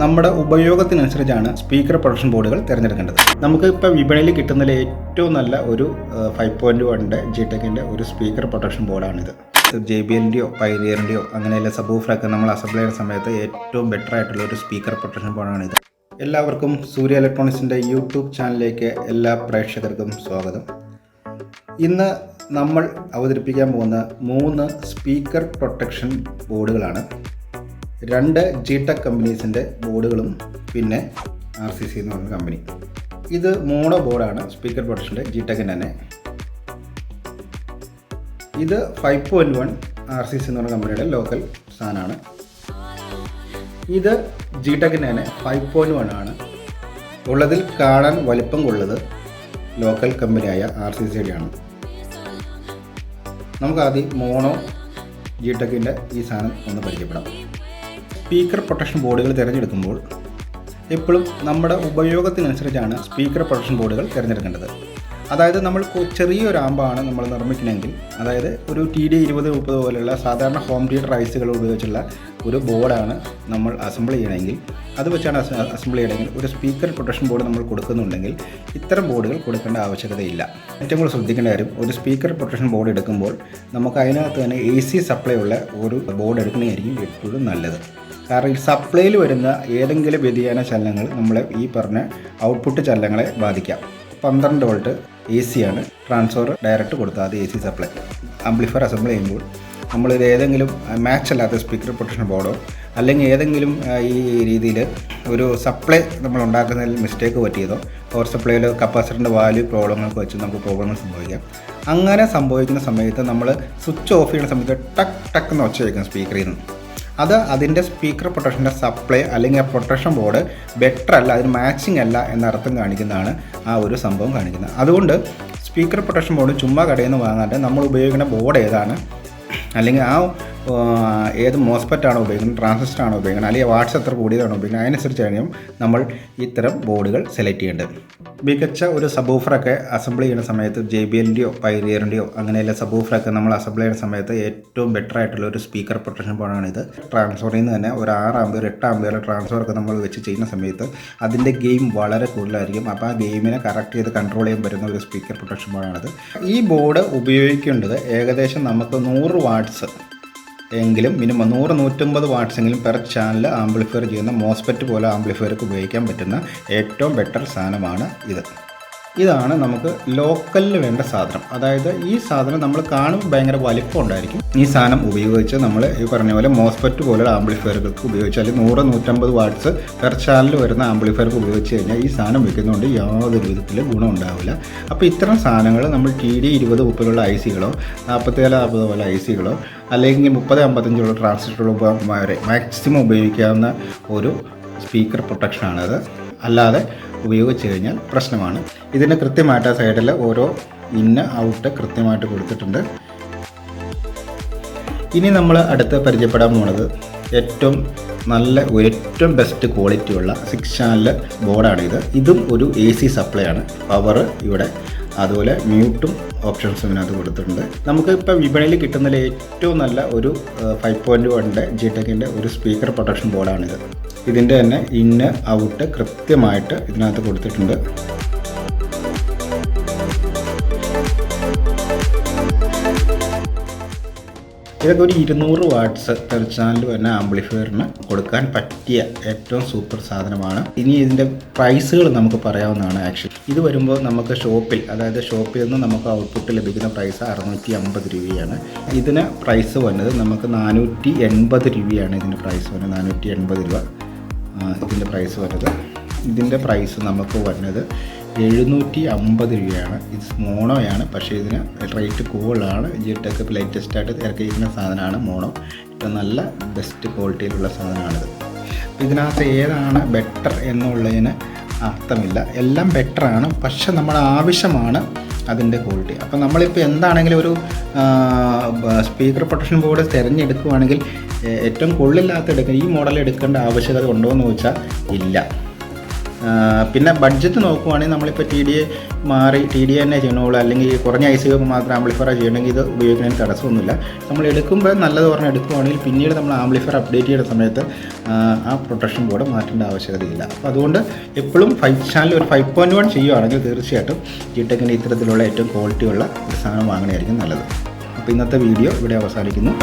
നമ്മുടെ ഉപയോഗത്തിനനുസരിച്ചാണ് speaker production ബോർഡുകൾ തിരഞ്ഞെടുക്കേണ്ടത്. നമുക്ക് ഇപ്പോൾ വിപണിയിൽ കിട്ടുന്നതിൽ ഏറ്റവും നല്ല ഒരു ഫൈവ് പോയിന്റ് വണ്ണിന്റെ ജി ടെക്കിന്റെ ഒരു സ്പീക്കർ പ്രൊഡക്ഷൻ ബോർഡാണിത്. ജെ ബി എല്ലിന്റെയോ പൈരിയറിന്റെയോ അങ്ങനെയുള്ള സബൂഫറൊക്കെ നമ്മൾ അസംബ്ലി ചെയ്യുന്ന സമയത്ത് ഏറ്റവും ബെറ്റർ ആയിട്ടുള്ള ഒരു സ്പീക്കർ പ്രൊട്ടക്ഷൻ ബോർഡാണിത്. എല്ലാവർക്കും സൂര്യ ഇലക്ട്രോണിക്സിന്റെ യൂട്യൂബ് ചാനലിലേക്ക് എല്ലാ പ്രേക്ഷകർക്കും സ്വാഗതം. ഇന്ന് നമ്മൾ അവതരിപ്പിക്കാൻ പോകുന്ന മൂന്ന് സ്പീക്കർ പ്രൊട്ടക്ഷൻ ബോർഡുകളാണ്. രണ്ട് ജി ടെക് കമ്പനീസിന്റെ ബോർഡുകളും പിന്നെ ആർ സി സി എന്ന് പറഞ്ഞ കമ്പനി ഇത് മോണോ ബോർഡാണ് സ്പീക്കർ പ്രൊഡക്ഷന്റെ ജി ടെക്കിന്റെ തന്നെ. ഇത് five point one R C C എന്ന് പറഞ്ഞ കമ്പനിയുടെ ലോക്കൽ സാധനമാണ്. ഇത് ജി ടെക്കിന്റെ തന്നെ ഫൈവ് പോയിന്റ് വൺ ആണ്. ഉള്ളതിൽ കാണാൻ വലിപ്പം കൊള്ളത് ലോക്കൽ കമ്പനിയായ ആർ സി സിയുടെ ആണ് നമുക്ക് ആദ്യം മോണോ ജി ടെക്കിന്റെ ഈ സാധനം ഒന്ന് പരിചയപ്പെടാം. സ്പീക്കർ പ്രൊട്ടക്ഷൻ ബോർഡുകൾ തിരഞ്ഞെടുക്കുമ്പോൾ എപ്പോഴും നമ്മുടെ ഉപയോഗത്തിനനുസരിച്ചാണ് സ്പീക്കർ പ്രൊട്ടക്ഷൻ ബോർഡുകൾ തിരഞ്ഞെടുക്കേണ്ടത്. അതായത് നമ്മൾ ചെറിയൊരു ആമ്പാണ് നമ്മൾ നിർമ്മിക്കണമെങ്കിൽ അതായത് ഒരു ടി ഡി ഇരുപത് മുപ്പത് പോലെയുള്ള സാധാരണ ഹോം തിയേറ്റർ ഐസുകൾ ഉപയോഗിച്ചുള്ള ഒരു ബോർഡാണ് നമ്മൾ അസംബിൾ ചെയ്യണമെങ്കിൽ അത് വെച്ചാണ് അസംബിൾ ചെയ്യണമെങ്കിൽ ഒരു സ്പീക്കർ പ്രൊട്ടക്ഷൻ ബോർഡ് നമ്മൾ കൊടുക്കുന്നുണ്ടെങ്കിൽ ഇത്തരം ബോർഡുകൾ കൊടുക്കേണ്ട ആവശ്യകതയില്ല. ഏറ്റവും കൂടുതൽ ശ്രദ്ധിക്കേണ്ട കാര്യം ഒരു സ്പീക്കർ പ്രൊട്ടക്ഷൻ ബോർഡ് എടുക്കുമ്പോൾ നമുക്ക് അതിനകത്ത് തന്നെ എ സി സപ്ലൈ ഉള്ള ഒരു ബോർഡ് എടുക്കുന്നതായിരിക്കും എപ്പോഴും നല്ലത്. കാരണം ഈ സപ്ലൈയിൽ വരുന്ന ഏതെങ്കിലും വ്യതിയാന ചലനങ്ങൾ നമ്മളെ ഈ പറഞ്ഞ ഔട്ട്പുട്ട് ചലനങ്ങളെ ബാധിക്കാം. പന്ത്രണ്ട് വോൾട്ട് എ ആണ്. ട്രാൻസ്ഫർ ഡയറക്റ്റ് കൊടുത്താൽ അത് A C supply amplifier assemble ചെയ്യുമ്പോൾ നമ്മൾ ഇത് ഏതെങ്കിലും മാച്ച് അല്ലാത്ത സ്പീക്കർ പ്രൊട്ടക്ഷൻ ബോർഡോ അല്ലെങ്കിൽ ഏതെങ്കിലും ഈ രീതിയിൽ ഒരു സപ്ലൈ നമ്മൾ ഉണ്ടാക്കുന്നതിൽ മിസ്റ്റേക്ക് പറ്റിയതോ പവർ സപ്ലൈയിൽ കപ്പാസിറ്ററിന്റെ വാല്യൂ പ്രോബ്ലങ്ങളൊക്കെ വെച്ച് നമുക്ക് പ്രോബ്ലങ്ങൾ സംഭവിക്കാം. അങ്ങനെ സംഭവിക്കുന്ന സമയത്ത് നമ്മൾ സ്വിച്ച് ഓഫ് ചെയ്യുന്ന സമയത്ത് ടക്ക് ടക്ക് എന്ന് ഒച്ച സ്പീക്കറിൽ നിന്ന്. അത് അതിന്റെ സ്പീക്കർ പ്രൊട്ടക്ഷന്റെ സപ്ലൈ അല്ലെങ്കിൽ ആ പ്രൊട്ടക്ഷൻ ബോർഡ് ബെറ്റർ അല്ല അതിന് മാച്ചിങ് അല്ല എന്നർത്ഥം കാണിക്കുന്നതാണ് ആ ഒരു സംഭവം കാണിക്കുന്നത്. അതുകൊണ്ട് സ്പീക്കർ പ്രൊട്ടക്ഷൻ ബോർഡ് ചുമ്മാ കടയിൽ നിന്ന് വാങ്ങാണ്ട് നമ്മൾ ഉപയോഗിക്കുന്ന ബോർഡ് ഏതാണ്? അല്ലെങ്കിൽ ആ ഏത് മോസ്പെറ്റാണോ ഉപയോഗിക്കുന്നത് ട്രാൻസിസ്റ്റർ ആണോ ഉപയോഗിക്കുന്നത് അല്ലെങ്കിൽ വാട്സ് എത്ര കൂടിയതാണോ ഉപയോഗിക്കുന്നത് അതിനനുസരിച്ചാണ് നമ്മൾ ഇത്തരം ബോർഡുകൾ സെലക്ട് ചെയ്യേണ്ടത്. മികച്ച ഒരു സബൂഫറൊക്കെ അസംബിൾ ചെയ്യുന്ന സമയത്ത് ജെ ബി എല്ലിന്റെയോ പൈലിയറിന്റെയോ അങ്ങനെയുള്ള സബൂഫറൊക്കെ നമ്മൾ അസംബിൾ ചെയ്യുന്ന സമയത്ത് ഏറ്റവും ബെറ്റർ ആയിട്ടുള്ള ഒരു സ്പീക്കർ പ്രൊട്ടക്ഷൻ ബോർഡാണിത് ട്രാൻസ്ഫറിൽ നിന്ന് തന്നെ ഒരു ആറ് ആമ്പിയർ എട്ട് ആമ്പിയർ ട്രാൻസ്ഫർ ഒക്കെ നമ്മൾ വെച്ച് ചെയ്യുന്ന സമയത്ത് അതിന്റെ ഗെയിം വളരെ കൂടുതലായിരിക്കും. അപ്പോൾ ആ ഗെയിമിനെ കറക്റ്റ് ചെയ്ത് കൺട്രോൾ ചെയ്യാൻ പറ്റുന്ന ഒരു സ്പീക്കർ പ്രൊട്ടക്ഷൻ ബോർഡാണിത് ഈ ബോർഡ് ഉപയോഗിക്കേണ്ടത് ഏകദേശം നമുക്ക് നൂറ് വാട്ട്സ് എങ്കിലും മിനിമം നൂറ് നൂറ്റമ്പത് വാട്ട്സെങ്കിലും പെർ ചാനൽ ആംപ്ലിഫയർ ചെയ്യുന്ന മോസ്പെറ്റ് പോലെ ആംപ്ലിഫയർക്ക് ഉപയോഗിക്കാൻ പറ്റുന്ന ഏറ്റവും ബെറ്റർ സാധനമാണ് ഇത്. ഇതാണ് നമുക്ക് ലോക്കലിൽ വേണ്ട സാധനം. അതായത് ഈ സാധനം നമ്മൾ കാണുമ്പോൾ ഭയങ്കര വലിപ്പം ഉണ്ടായിരിക്കും. ഈ സാധനം ഉപയോഗിച്ച് നമ്മൾ ഈ പറഞ്ഞ പോലെ മോസ്പെറ്റ് പോലുള്ള ആംപ്ലിഫയറുകൾക്ക് ഉപയോഗിച്ച് അല്ലെങ്കിൽ നൂറ് നൂറ്റമ്പത് വാട്ട്സ് പെർ ചാനൽ വരുന്ന ആംപ്ലിഫയർക്ക് ഉപയോഗിച്ച് കഴിഞ്ഞാൽ ഈ സാധനം വെക്കുന്നതുകൊണ്ട് യാതൊരു വിധത്തിലും ഗുണം ഉണ്ടാവില്ല. അപ്പോൾ ഇത്തരം സാധനങ്ങൾ നമ്മൾ ടി ഡി ഇരുപത് മുപ്പതിലുള്ള ഐ സികളോ നാൽപ്പത്തേഴ് നാൽപ്പത് പോലെ ഐ സികളോ അല്ലെങ്കിൽ മുപ്പത് അമ്പത്തഞ്ചുള്ള ട്രാൻസിസ്റ്ററുകൾ മാക്സിമം ഉപയോഗിക്കാവുന്ന ഒരു സ്പീക്കർ പ്രൊട്ടക്ഷനാണത് അല്ലാതെ ഉപയോഗിച്ച് കഴിഞ്ഞാൽ പ്രശ്നമാണ്. ഇതിന് കൃത്യമായിട്ട് ആ സൈഡിൽ ഓരോ ഇന്ന ഔട്ട് കൃത്യമായിട്ട് കൊടുത്തിട്ടുണ്ട്. ഇനി നമ്മൾ അടുത്ത് പരിചയപ്പെടാൻ പോണത് ഏറ്റവും നല്ല ഏറ്റവും ബെസ്റ്റ് ക്വാളിറ്റി ഉള്ള സിക്സ് ചാനൽ ബോർഡാണ് ഇത് ഇതും ഒരു എ സി സപ്ലൈ ആണ്. പവർ ഇവിടെ. അതുപോലെ മ്യൂട്ടും ഓപ്ഷൻസും ഇതിനകത്ത് കൊടുത്തിട്ടുണ്ട്. നമുക്ക് ഇപ്പോൾ വിപണിയിൽ കിട്ടുന്നതിൽ ഏറ്റവും നല്ല ഒരു ഫൈവ് പോയിന്റ് വണ്ണിന്റെ ജി ടെക്കിന്റെ ഒരു സ്പീക്കർ പ്രൊട്ടക്ഷൻ ബോർഡാണിത് ഇതിന്റെ തന്നെ ഇന്ന് ഔട്ട് കൃത്യമായിട്ട് ഇതിനകത്ത് കൊടുത്തിട്ടുണ്ട്. ഇതൊക്കെ ഒരു ഇരുന്നൂറ് വാട്ട്സ് പെർ ചാനൽ തന്നെ ആംപ്ലിഫയറിന് കൊടുക്കാൻ പറ്റിയ ഏറ്റവും സൂപ്പർ സാധനമാണ്. ഇനി ഇതിന്റെ പ്രൈസുകൾ നമുക്ക് പറയാവുന്നതാണ് ആക്ച്വലി. ഇത് വരുമ്പോൾ നമുക്ക് ഷോപ്പിൽ അതായത് ഷോപ്പിൽ നിന്ന് നമുക്ക് ഔട്ട്പുട്ട് ലഭിക്കുന്ന പ്രൈസ് അറുന്നൂറ്റി അമ്പത് രൂപയാണ്. ഇതിന് പ്രൈസ് വന്നത് നമുക്ക് നാനൂറ്റി എൺപത് രൂപയാണ് ഇതിന്റെ പ്രൈസ് വന്നത് നാനൂറ്റി എൺപത് രൂപ. ഇതിന്റെ പ്രൈസ് വരുന്നത്. ഇതിന്റെ പ്രൈസ് നമുക്ക് വരുന്നത് എഴുന്നൂറ്റി അമ്പത് രൂപയാണ്. ഇത് മോണോയാണ് പക്ഷേ ഇതിന് റേറ്റ് കൂടുതലാണ്. ലേറ്റസ്റ്റ് ആയിട്ട് ഇറക്കിയിരിക്കുന്ന സാധനമാണ് മോണോ. ഏറ്റവും നല്ല ബെസ്റ്റ് ക്വാളിറ്റിയിലുള്ള സാധനമാണിത്. ഇതിനകത്ത് ഏതാണ് ബെറ്റർ എന്നുള്ളതിന് അർത്ഥമില്ല. എല്ലാം ബെറ്ററാണ് പക്ഷെ നമ്മുടെ ആവശ്യമാണ് അതിന്റെ ക്വാളിറ്റി. അപ്പോൾ നമ്മളിപ്പോൾ എന്താണെങ്കിലും ഒരു സ്പീക്കർ പ്രൊട്ടക്ഷൻ ബോർഡ് തിരഞ്ഞെടുക്കുകയാണെങ്കിൽ ഏറ്റവും കൊള്ളില്ലാത്ത എടുക്കുക ഈ മോഡൽ എടുക്കേണ്ട ആവശ്യകത ഉണ്ടോ എന്ന് ചോദിച്ചാൽ ഇല്ല. പിന്നെ ബഡ്ജറ്റ് നോക്കുവാണെങ്കിൽ നമ്മളിപ്പോൾ ടി ഡി എ മാറി ടി ഡി എ തന്നെ ചെയ്യണുള്ളൂ അല്ലെങ്കിൽ കുറഞ്ഞ ഐ സി മാത്രം ആംപ്ലിഫയർ ചെയ്യണമെങ്കിൽ ഇത് ഉപയോഗിക്കുന്നതിന് തടസ്സമൊന്നുമില്ല. നമ്മൾ എടുക്കുമ്പോൾ നല്ലത് പറഞ്ഞ് എടുക്കുവാണെങ്കിൽ പിന്നീട് നമ്മൾ ആംപ്ലിഫയർ അപ്ഡേറ്റ് ചെയ്യുന്ന സമയത്ത് ആ, പ്രൊട്ടക്ഷൻ ബോർഡ് മാറ്റേണ്ട ആവശ്യകതയില്ല. അപ്പോൾ അതുകൊണ്ട് എപ്പോഴും ഫൈവ് ചാനൽ ഒരു ഫൈവ് പോയിന്റ് വൺ ചെയ്യുവാണെങ്കിൽ തീർച്ചയായിട്ടും ജി ടെക്കിന്റെ ഇത്തരത്തിലുള്ള ഏറ്റവും ക്വാളിറ്റിയുള്ള ഒരു സാധനം വാങ്ങണമായിരിക്കും നല്ലത്. അപ്പോൾ ഇന്നത്തെ വീഡിയോ ഇവിടെ അവസാനിക്കുന്നു.